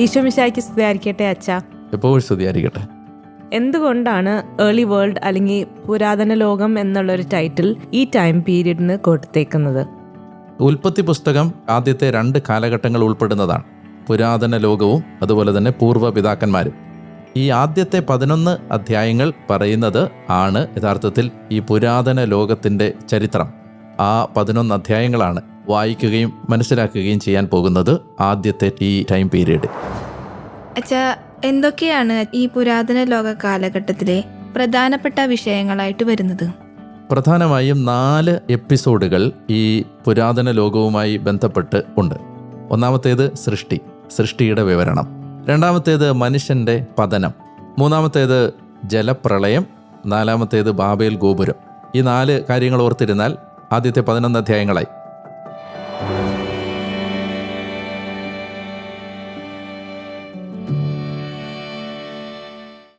ഈശോമിശായ്ക്ക് സ്തുതിയായിരിക്കട്ടെ അച്ഛ. എപ്പോഴും സ്തുതിയായിരിക്കട്ടെ. എന്തുകൊണ്ടാണ് ഏർലി വേൾഡ് അല്ലെങ്കിൽ പുരാതന ലോകം എന്നുള്ളൊരു ടൈറ്റിൽ ഈ ടൈം പീരീഡിന് കൊടുത്തേക്കുന്നത്? ഉൽപ്പത്തി പുസ്തകം ആദ്യത്തെ രണ്ട് കാലഘട്ടങ്ങൾ ഉൾപ്പെടുന്നതാണ്. പുരാതന ലോകവും അതുപോലെ തന്നെ പൂർവ പിതാക്കന്മാരും. ഈ ആദ്യത്തെ പതിനൊന്ന് അധ്യായങ്ങൾ പറയുന്നത് ആണ് യഥാർത്ഥത്തിൽ ഈ പുരാതന ലോകത്തിന്റെ ചരിത്രം. ആ പതിനൊന്ന് അധ്യായങ്ങളാണ്. വായിക്കുകയും മനസ്സിലാക്കുകയും ചെയ്യാൻ പോകുന്നത് ആദ്യത്തെ ഈ ടൈം പീരീഡ് അച്ഛാ എന്തൊക്കെയാണ് ഈ പുരാതന ലോക കാലഘട്ടത്തിലെ പ്രധാനപ്പെട്ട വിഷയങ്ങളായിട്ട് വരുന്നത്? പ്രധാനമായും നാല് എപ്പിസോഡുകൾ ഈ പുരാതന ലോകവുമായി ബന്ധപ്പെട്ട് ഉണ്ട്. ഒന്നാമത്തേത് സൃഷ്ടി സൃഷ്ടിയുടെ വിവരണം. രണ്ടാമത്തേത് മനുഷ്യന്റെ പതനം. മൂന്നാമത്തേത് ജലപ്രളയം. നാലാമത്തേത് ബാബേൽ ഗോപുരം. ഈ നാല് കാര്യങ്ങൾ ഓർത്തിരുന്നാൽ ആദ്യത്തെ പതിനൊന്ന് അധ്യായങ്ങളായി.